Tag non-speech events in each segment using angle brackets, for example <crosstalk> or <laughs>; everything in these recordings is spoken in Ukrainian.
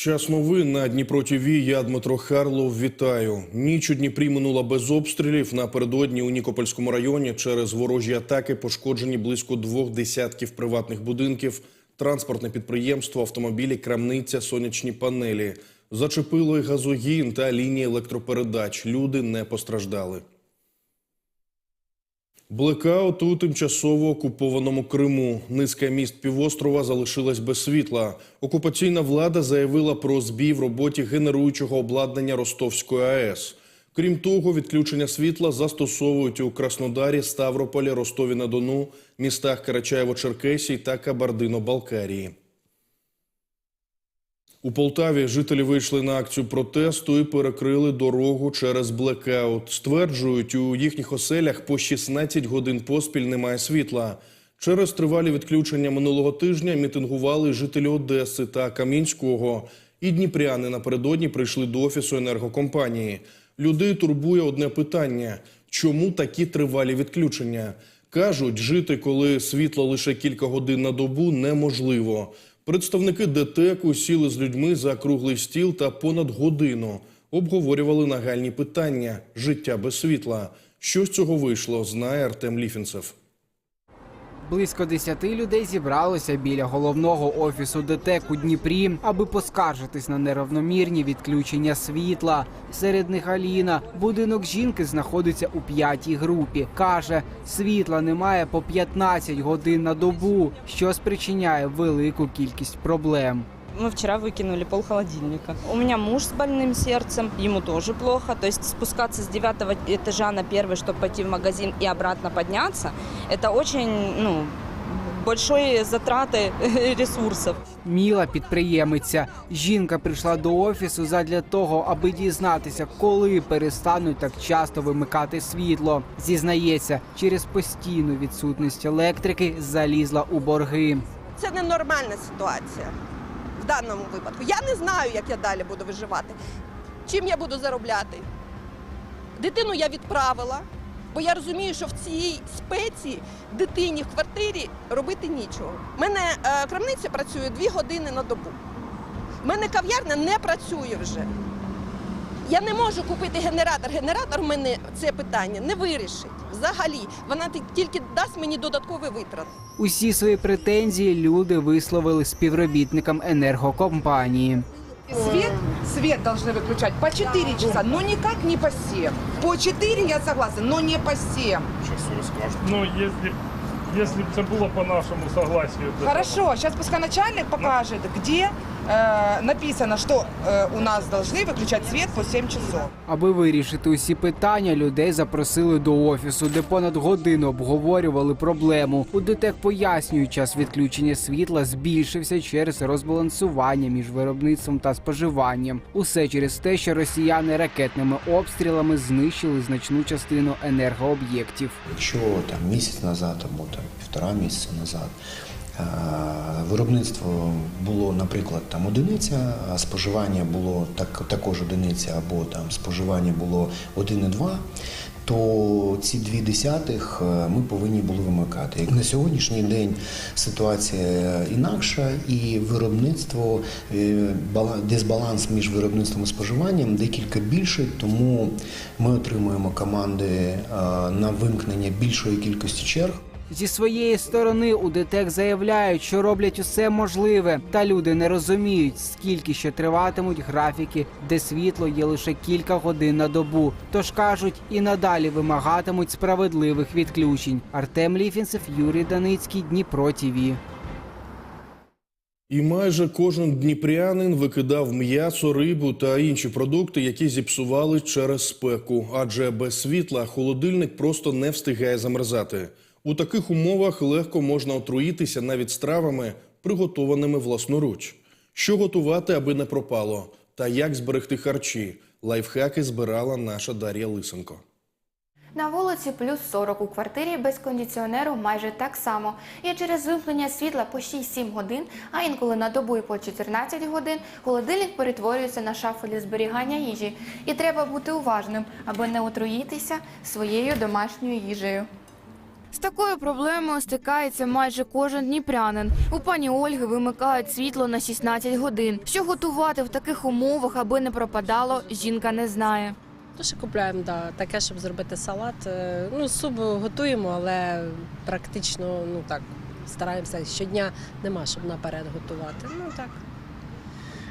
Час новин на Дніпро ТВ. Я Дмитро Харлов. Вітаю. Ніч у Дніпрі минула без обстрілів. Напередодні у Нікопольському районі через ворожі атаки пошкоджені близько двох десятків приватних будинків, транспортне підприємство, автомобілі, крамниця, сонячні панелі. Зачепило газогін та лінії електропередач. Люди не постраждали. Блекаут у тимчасово окупованому Криму. Низка міст півострова залишилась без світла. Окупаційна влада заявила про збій в роботі генеруючого обладнання Ростовської АЕС. Крім того, відключення світла застосовують у Краснодарі, Ставрополі, Ростові-на-Дону, містах Карачаєво-Черкесії та Кабардино-Балкарії. У Полтаві жителі вийшли на акцію протесту і перекрили дорогу через блекаут. Стверджують, у їхніх оселях по 16 годин поспіль немає світла. Через тривалі відключення минулого тижня мітингували жителі Одеси та Камінського. І дніпряни напередодні прийшли до офісу енергокомпанії. Людей турбує одне питання: чому такі тривалі відключення? Кажуть, жити, коли світло лише кілька годин на добу, неможливо. Представники ДТЕКу сіли з людьми за круглий стіл та понад годину обговорювали нагальні питання життя без світла. Що з цього вийшло, знає Артем Ліфінцев. Близько десяти людей зібралося біля головного офісу ДТЕК у Дніпрі, аби поскаржитись на неравномірні відключення світла. Серед них Аліна. Будинок жінки знаходиться у п'ятій групі. Каже, світла немає по 15 годин на добу, що спричиняє велику кількість проблем. Мы вчера выкинули пол холодильника. У меня муж с больным сердцем, ему тоже плохо. То есть спускаться с девятого этажа на первый, чтобы пойти в магазин и обратно подняться, это очень, ну, большие затраты <laughs> ресурсов. Міла підприємиця. Жінка прийшла до офісу задля того, аби дізнатися, коли перестануть так часто вимикати світло. Зізнається, через постійну відсутність електрики залізла у борги. Це ненормальна ситуація в даному випадку. Я не знаю, як я далі буду виживати. Чим я буду заробляти? Дитину я відправила, бо я розумію, що в цій спеці дитині в квартирі робити нічого. У мене е, крамниця працює дві години на добу. У мене кав'ярня не працює вже. Я не можу купити генератор. Генератор в мене це питання не вирішить. Взагалі, вона ті- тільки дасть мені додаткові витрати. Усі свої претензії люди висловили співробітникам енергокомпанії. Свет, свет должны выключать по 4 часа, но никак не по 7. По 4 я согласна, но не по 7. Сейчас все расскажут. Ну, если, если бы это было по нашему согласию. то- Хорошо, сейчас пускай начальник покажет, где э, написано, что э, у нас должны выключать свет по 7 часов. Аби вирішити усі питання, людей запросили до офісу, де понад годину обговорювали проблему. У ДТЕК пояснюють, час відключення світла збільшився через розбалансування між виробництвом та споживанням. Усе через те, що росіяни ракетними обстрілами знищили значну частину енергооб'єктів. Якщо там місяць назад або там півтора місяця назад е, виробництво було, наприклад, там одиниця, а споживання було так, також одиниця, або там споживання було 1,2, то ці дві десятих е, ми повинні були вимикати. Як На сьогоднішній день ситуація інакша, і виробництво е, дисбаланс між виробництвом і споживанням декілька більший, тому ми отримуємо команди е, на вимкнення більшої кількості черг. Зі своєї сторони у ДТЕК заявляють, що роблять усе можливе, та люди не розуміють, скільки ще триватимуть графіки, де світло є лише кілька годин на добу. Тож кажуть, і надалі вимагатимуть справедливих відключень. Артем Ліфінцев, Юрій Даницький, Дніпро ТІВІ. І майже кожен дніпрянин викидав м'ясо, рибу та інші продукти, які зіпсували через спеку. Адже без світла холодильник просто не встигає замерзати. У таких умовах легко можна отруїтися навіть стравами, приготованими власноруч. Що готувати, аби не пропало, та як зберегти харчі. Лайфхаки збирала наша Дар'я Лисенко. На вулиці плюс 40 у квартирі без кондиціонеру майже так само. І через вимкнення світла по 6-7 годин, а інколи на добу і по 14 годин, холодильник перетворюється на шафу для зберігання їжі. І треба бути уважним, аби не отруїтися своєю домашньою їжею. З такою проблемою стикається майже кожен дніпрянин. У пані Ольги вимикають світло на 16 годин. Що готувати в таких умовах, аби не пропадало, жінка не знає. То ще купляємо да, таке, щоб зробити салат. Е, Ну, суп готуємо, але практично ну так, стараємося щодня нема, щоб наперед готувати. Ну так.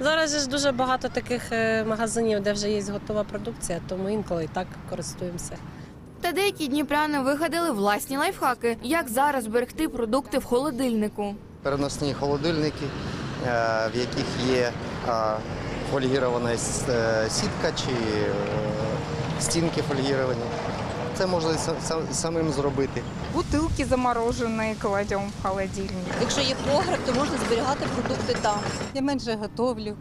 Зараз ж дуже багато таких е, магазинів, де вже є готова продукція, тому інколи так користуємося. Та деякі дніпряни вигадали власні лайфхаки, як зараз зберегти продукти в холодильнику. переносні холодильники, е, в яких є е, фольгірована е, сітка чи стінки фольгіровані. Це можна самим зробити. Бутылки замороженные кладем в холодильник. Якщо є погреб, то можна зберігати продукти там. Я менше готовлю.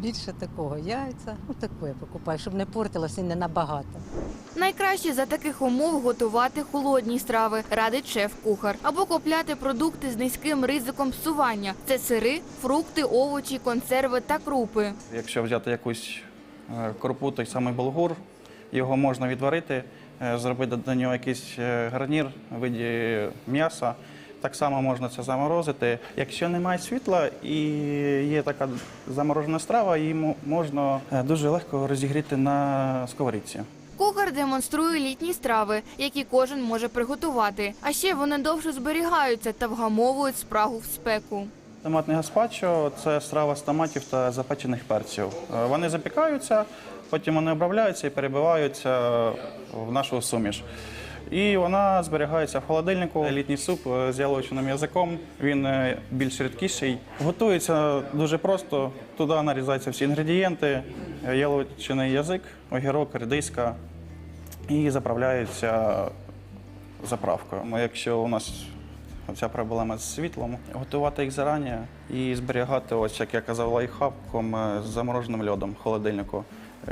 Більше такого яйця. Ну таке покупаю, щоб не портилося і не набагато. Найкраще за таких умов готувати холодні страви, радить шеф-кухар, або купляти продукти з низьким ризиком псування. Це сири, фрукти, овочі, консерви та крупи. Якщо взяти якусь е, крупу, той самий булгур, його можна відварити, е, зробити до нього якийсь е, гарнір в виді м'яса. Так само можна це заморозити. Якщо немає світла і є така заморожена страва, її можна е, дуже легко розігріти на сковорідці. Кухар демонструє літні страви, які кожен може приготувати. А ще вони довше зберігаються та вгамовують спрагу в спеку. Томатне гаспачо це страва з томатів та запечених перців. Е, Вони запікаються, потім вони обробляються і перебиваються в нашу суміш. І вона зберігається в холодильнику. Літній суп е, з яловичиним язиком. Він е, більш рідкіший. Готується дуже просто. Туди нарізаються всі інгредієнти: е, яловичиний язик, огірок, редиска і заправляється заправкою. Ну, Якщо у нас ця проблема з світлом, готувати їх зарані і зберігати, ось як я казав, лайфхаком е, з замороженим льодом в холодильнику.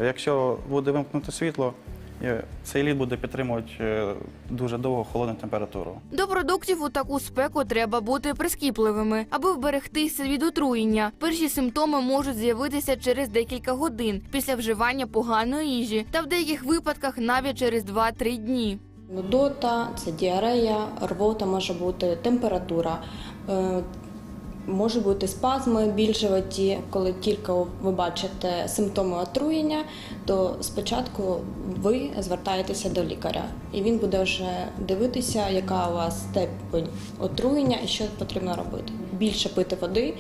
Якщо буде вимкнути світло, е, цей лід буде підтримувати е, дуже довго холодну температуру. До продуктів у таку спеку треба бути прискіпливими, аби вберегтися від отруєння. Перші симптоми можуть з'явитися через декілька годин після вживання поганої їжі, та в деяких випадках навіть через 2-3 дні. Нудота, це діарея, рвота може бути, температура. Може бути спазми біль животі. Коли тільки ви бачите симптоми отруєння, то спочатку ви звертаєтеся до лікаря, і він буде вже дивитися, яка у вас степень отруєння і що потрібно робити. Більше пити води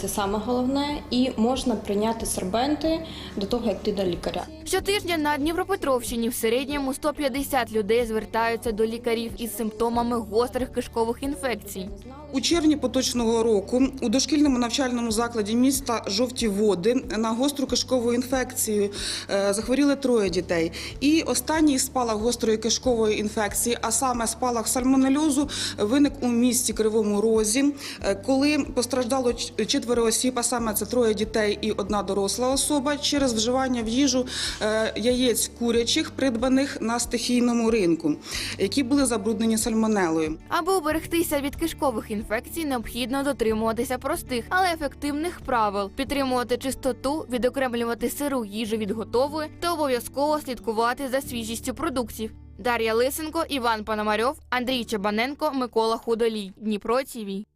це саме головне, і можна прийняти сорбенти до того, як йти до лікаря. Щотижня на Дніпропетровщині в середньому 150 людей звертаються до лікарів із симптомами гострих кишкових інфекцій. У червні поточного року у дошкільному навчальному закладі міста Жовті Води на гостру кишкову інфекцію е, захворіли троє дітей. І останній спалах гострої кишкової інфекції, а саме спалах сальмонельозу, виник у місті Кривому Розі, е, коли постраждало четверо осіб, а саме це троє дітей і одна доросла особа через вживання в їжу е, яєць курячих, придбаних на стихійному ринку, які були забруднені сальмонелою. Аби уберегтися від кишкових інфекцій, необхідно дотримуватися простих, але ефективних правил: підтримувати чистоту, відокремлювати сиру їжу від готової та обов'язково слідкувати за свіжістю продуктів. Дар'я Лисенко, Іван Пономарьов, Андрій Чабаненко, Микола Худолій. Дніпро ТІВІ.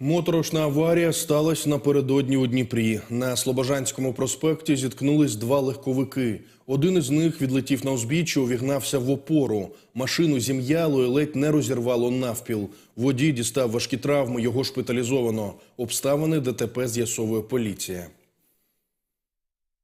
Моторошна аварія сталася напередодні у Дніпрі. На Слобожанському проспекті зіткнулись два легковики. Один із них відлетів на узбіччя, увігнався в опору. Машину зім'яло і ледь не розірвало навпіл. Водій дістав важкі травми, його шпиталізовано. Обставини ДТП з'ясовує поліція.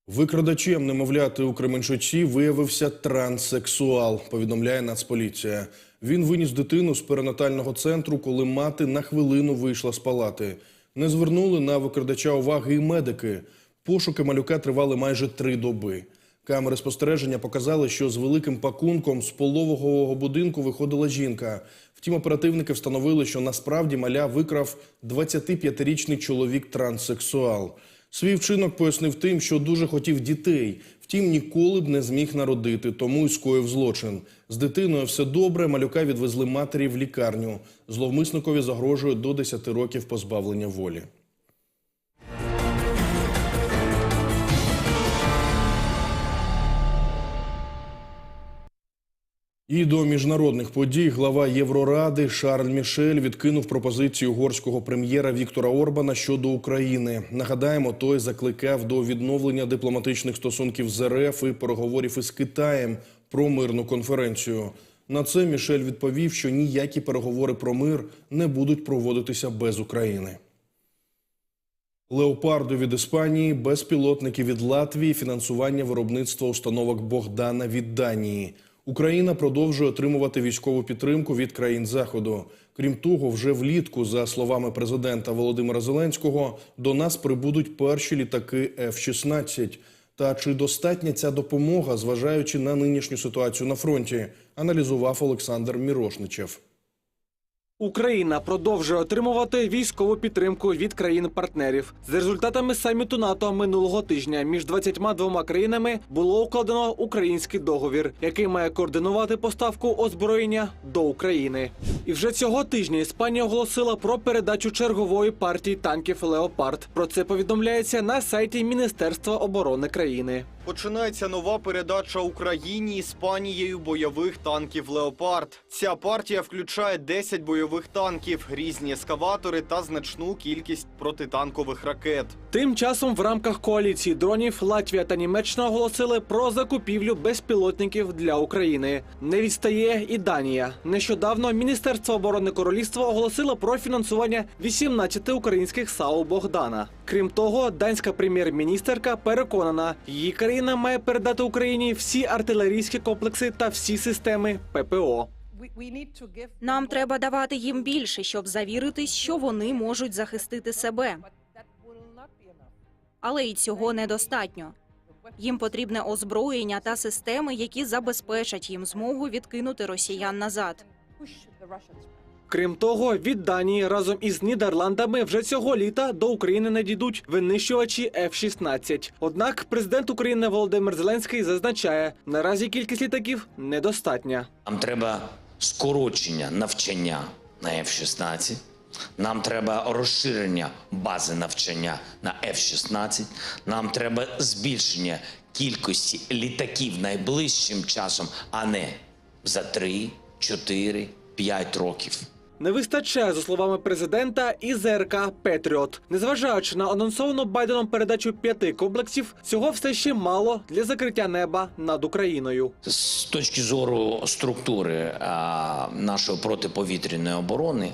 Викрадачем немовляти у Кременчуці виявився транссексуал, повідомляє Нацполіція. Він виніс дитину з перинатального центру, коли мати на хвилину вийшла з палати. Не звернули на викрадача уваги і медики. Пошуки малюка тривали майже три доби. Камери спостереження показали, що з великим пакунком з пологового будинку виходила жінка. Втім, оперативники встановили, що насправді маля викрав 25-річний чоловік транссексуал. Свій вчинок пояснив тим, що дуже хотів дітей. Втім, ніколи б не зміг народити, тому й скоїв злочин. З дитиною все добре. Малюка відвезли матері в лікарню. Зловмисникові загрожує до 10 років позбавлення волі. І до міжнародних подій глава Євроради Шарль Мішель відкинув пропозицію угорського прем'єра Віктора Орбана щодо України. Нагадаємо, той закликав до відновлення дипломатичних стосунків з РФ і переговорів із Китаєм про мирну конференцію. На це Мішель відповів, що ніякі переговори про мир не будуть проводитися без України. Леопарду від Іспанії, безпілотники від Латвії, фінансування виробництва установок Богдана від Данії. Україна продовжує отримувати військову підтримку від країн Заходу. Крім того, вже влітку, за словами президента Володимира Зеленського, до нас прибудуть перші літаки F-16. Та чи достатня ця допомога, зважаючи на нинішню ситуацію на фронті, аналізував Олександр Мірошничев. Україна продовжує отримувати військову підтримку від країн-партнерів. За результатами саміту НАТО минулого тижня між 22 країнами було укладено український договір, який має координувати поставку озброєння до України. І вже цього тижня Іспанія оголосила про передачу чергової партії танків Леопард. Про це повідомляється на сайті Міністерства оборони країни. Починається нова передача Україні Іспанією бойових танків Леопард. Ця партія включає 10 бойових танків, різні ескаватори та значну кількість протитанкових ракет. Тим часом в рамках коаліції дронів Латвія та Німеччина оголосили про закупівлю безпілотників для України. Не відстає і Данія. Нещодавно Міністерство оборони королівства оголосило про фінансування 18 українських САУ Богдана. Крім того, данська прем'єр-міністерка переконана, її країна має передати Україні всі артилерійські комплекси та всі системи ППО. Нам треба давати їм більше, щоб завіритись, що вони можуть захистити себе. Але і цього недостатньо. Їм потрібне озброєння та системи, які забезпечать їм змогу відкинути росіян назад. Крім того, від Данії разом із Нідерландами вже цього літа до України надійдуть винищувачі F-16. Однак президент України Володимир Зеленський зазначає, наразі кількість літаків недостатня. Нам треба скорочення навчання на F-16. Нам треба розширення бази навчання на F-16. Нам треба збільшення кількості літаків найближчим часом, а не за 3, 4, 5 років. Не вистачає, за словами президента, і ЗРК Петріот. Незважаючи на анонсовану Байденом передачу п'яти комплексів, цього все ще мало для закриття неба над Україною. З точки зору структури нашої протиповітряної оборони,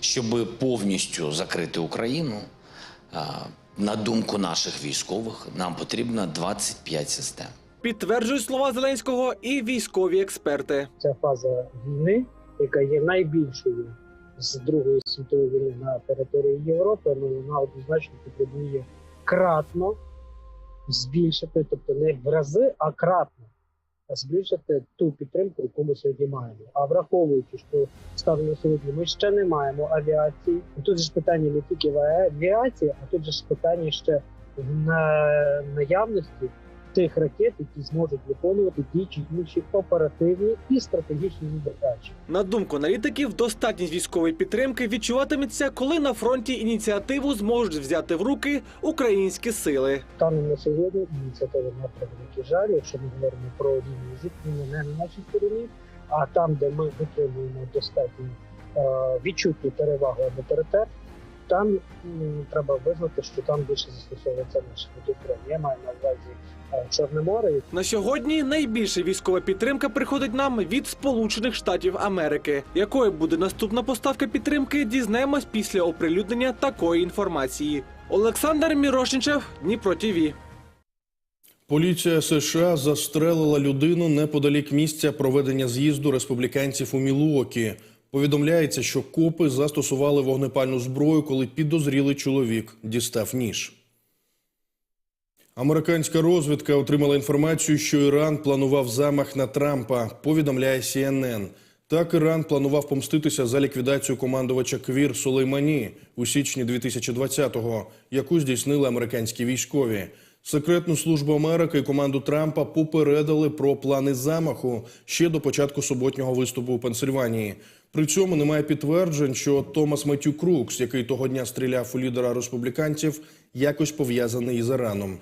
щоб повністю закрити Україну, на думку наших військових, нам потрібно 25 систем. Підтверджують слова Зеленського і військові експерти. Ця фаза війни, яка є найбільшою з Другої світової війни на території Європи, ну вона однозначно потребує кратно збільшити, тобто не в рази, а кратно збільшити ту підтримку, яку ми сьогодні маємо. А враховуючи, що станом на сьогодні ми ще не маємо авіації. Тут ж питання не тільки в авіації, а тут же ж питання ще в наявності тих ракет, які зможуть виконувати ті чи інші оперативні і стратегічні задачі. На думку аналітиків, достатність військової підтримки відчуватиметься, коли на фронті ініціативу зможуть взяти в руки українські сили. Станом на сьогодні ініціатива на превеликий жаль, якщо ми говоримо про лінію зіткнення не на нашій стороні, а там, де ми отримуємо достатньо е, відчутну перевагу або паритет, там треба визнати, що там більше застосовується наша дрон. Я маю на увазі е, Чорне море, На сьогодні найбільша військова підтримка приходить нам від Сполучених Штатів Америки. Якою буде наступна поставка підтримки, дізнаємось після оприлюднення такої інформації. Олександр Мірошничев, Дніпро ТІВІ. Поліція США застрелила людину неподалік місця проведення з'їзду республіканців у Мілуокі. Повідомляється, що копи застосували вогнепальну зброю, коли підозрілий чоловік дістав ніж. Американська розвідка отримала інформацію, що Іран планував замах на Трампа. Повідомляє CNN. Так Іран планував помститися за ліквідацію командувача Квір Сулеймані у січні 2020-го, яку здійснили американські військові. Секретну службу Америки і команду Трампа попередили про плани замаху ще до початку суботнього виступу у Пенсильванії. При цьому немає підтверджень, що Томас Меттю Крукс, який того дня стріляв у лідера республіканців, якось пов'язаний із Іраном.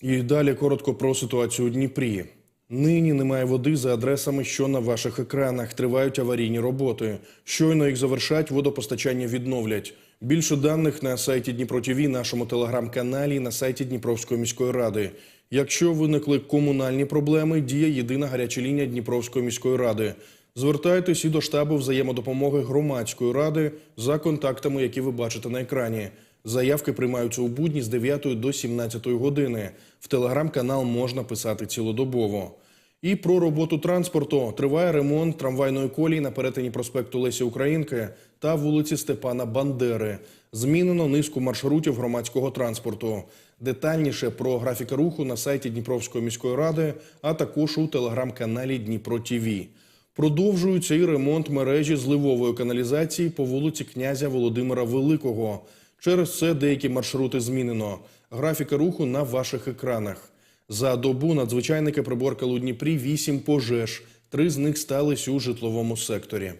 І далі коротко про ситуацію у Дніпрі. Нині немає води за адресами, що на ваших екранах тривають аварійні роботи. Щойно їх завершать, водопостачання відновлять. Більше даних на сайті Дніпро ТВ, нашому телеграм-каналі, на сайті Дніпровської міської ради. Якщо виникли комунальні проблеми, діє єдина гаряча лінія Дніпровської міської ради. Звертайтесь і до штабу взаємодопомоги громадської ради за контактами, які ви бачите на екрані. Заявки приймаються у будні з 9 до 17 години. В телеграм-канал можна писати цілодобово. І про роботу транспорту триває ремонт трамвайної колії на перетині проспекту Лесі Українки та вулиці Степана Бандери. Змінено низку маршрутів громадського транспорту. Детальніше про графіки руху на сайті Дніпровської міської ради, а також у телеграм-каналі Дніпро ТІВІ. Продовжується і ремонт мережі зливової каналізації по вулиці князя Володимира Великого. Через це деякі маршрути змінено. Графіка руху на ваших екранах. За добу надзвичайники приборкали у Дніпрі 8 пожеж. Три з них стались у житловому секторі.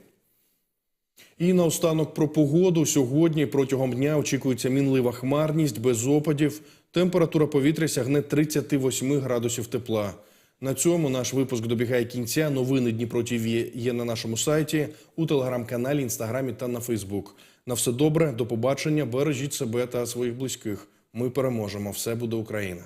І наостанок про погоду. Сьогодні протягом дня очікується мінлива хмарність без опадів. Температура повітря сягне 38 градусів тепла. На цьому наш випуск добігає кінця. Новини Дніпро ТВ є на нашому сайті, у телеграм-каналі, інстаграмі та на Фейсбук. На все добре, до побачення. Бережіть себе та своїх близьких. Ми переможемо. Все буде Україна.